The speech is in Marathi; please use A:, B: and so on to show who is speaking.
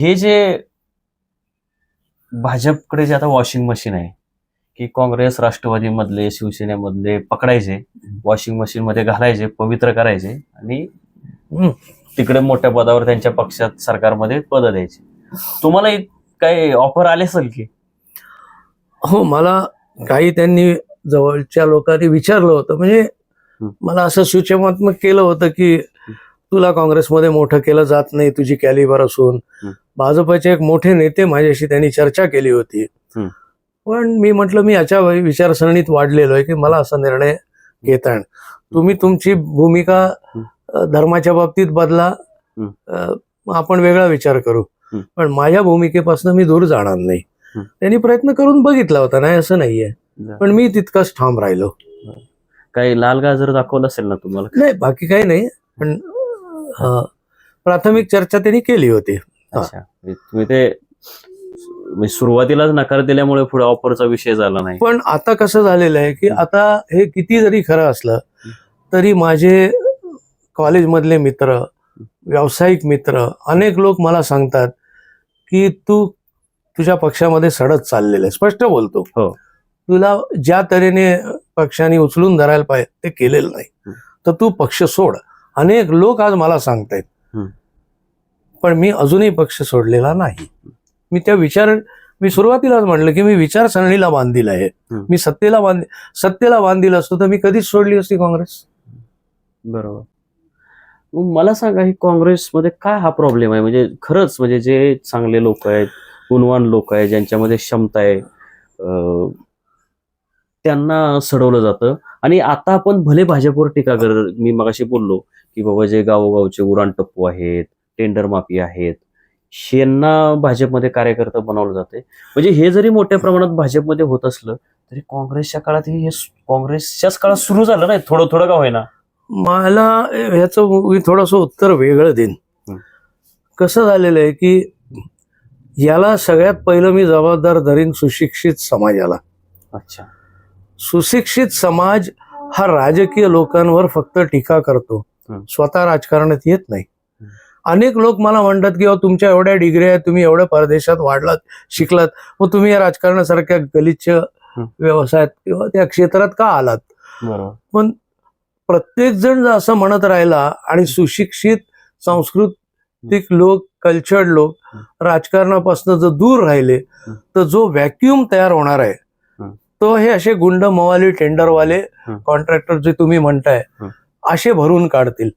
A: हे जे भाजपकडे जे आता वॉशिंग मशीन आहे की काँग्रेस राष्ट्रवादीमधले शिवसेनेमधले पकडायचे वॉशिंग मशीन मध्ये घालायचे पवित्र करायचे आणि. तिकडे मोठ्या पदावर त्यांच्या पक्षात सरकारमध्ये पद द्यायचे तुम्हाला इत- काही ऑफर आले असेल की
B: हो मला काही त्यांनी जवळच्या लोकांनी विचारलं होतं म्हणजे. मला असं सूचनात्मक केलं होतं की तुला काँग्रेसमध्ये मोठं केलं जात नाही तुझी कॅलिबर असून. भाजपचे एक मोठे नेते माझ्याशी त्यांनी चर्चा केली होती. पण मी म्हटलं मी याच्या विचारसरणीत वाढलेलो आहे की मला असा निर्णय घेता तुम्ही तुमची भूमिका धर्माच्या बाबतीत बदला. आपण वेगळा विचार करू. पण माझ्या भूमिकेपासून मी दूर जाणार नाही. त्यांनी प्रयत्न करून बघितला होता नाही असं नाहीये. पण मी तितकंच ठाम राहिलो.
A: काही लाल गाजर दाखवलं असेल ना तुम्हाला?
B: नाही बाकी काही नाही. पण प्राथमिक चर्चा त्यांनी केली होती.
A: तुम्ही ते म्हणजे सुरुवातीलाच नकार दिल्यामुळे पुढे ऑफरचा विषय झाला नाही.
B: पण आता कसं झालेलं आहे की आता हे किती जरी खरं असलं तरी माझे कॉलेजमधले मित्र व्यावसायिक मित्र अनेक लोक मला सांगतात की तू तुझ्या पक्षामध्ये सडत चाललेलं आहे. स्पष्ट बोलतो.
A: हो.
B: तुला ज्या तऱ्हेने पक्षाने उचलून धरायला पाहिजे ते केलेलं नाही. तर तू पक्ष सोड. अनेक लोक आज मला सांगतायत. पण मी अजूनही पक्ष सोडलेला नाही. मी त्या विचार मी सुरुवातीलाच म्हणलं की मी विचारसरणीला बांधील आहे. मी सत्तेला बांध सत्तेला बांधील असतो तर मी कधीच सोडली असती काँग्रेस?
A: बरोबर. मला सांगा ही काँग्रेसमध्ये काय हा प्रॉब्लेम आहे? म्हणजे खरंच म्हणजे जे चांगले लोक आहेत गुणवान लोक आहेत ज्यांच्यामध्ये क्षमता आहे त्यांना सडवलं जातं. आणि आता आपण भले भाजपवर टीका कर मी मगाशी बोललो की बाबा जे गावोगावचे उडाण टप्पू आहेत टेंडर माफी आहेत. यांना भाजपमध्ये कार्यकर्ता बनवलं जाते. म्हणजे हे जरी मोठ्या प्रमाणात भाजपमध्ये होत असलं तरी काँग्रेसच्या काळात हे काँग्रेसच्याच काळात सुरू झालं नाही? थोडं थोडं का होईना?
B: मला ह्याचं मी थोडंसं उत्तर वेगळं देईन. कसं झालेलं आहे की याला सगळ्यात पहिलं मी जबाबदार धरीन सुशिक्षित समाजाला.
A: अच्छा.
B: सुशिक्षित समाज हा राजकीय लोकांवर फक्त टीका करतो. स्वतः राजकारणात येत नाही. अनेक लोक मला म्हणतात की तुमच्या एवढ्या डिग्री आहेत तुम्ही एवढ्या परदेशात वाढलात शिकलात मग तुम्ही या राजकारणासारख्या गलिच्छ. व्यवसायात किंवा त्या क्षेत्रात का आलात
A: बरोबर
B: प्रत्येक जण जर असं म्हणत राहिला आणि सुशिक्षित सांस्कृतिक लोक कल्चर्ड लोक. राजकारणापासून जर दूर राहिले. तर जो व्हॅक्युम तयार होणार आहे. तो हे असे गुंड मवाली टेंडरवाले. कॉन्ट्रॅक्टर जे तुम्ही म्हणताय. असे भरून काढतील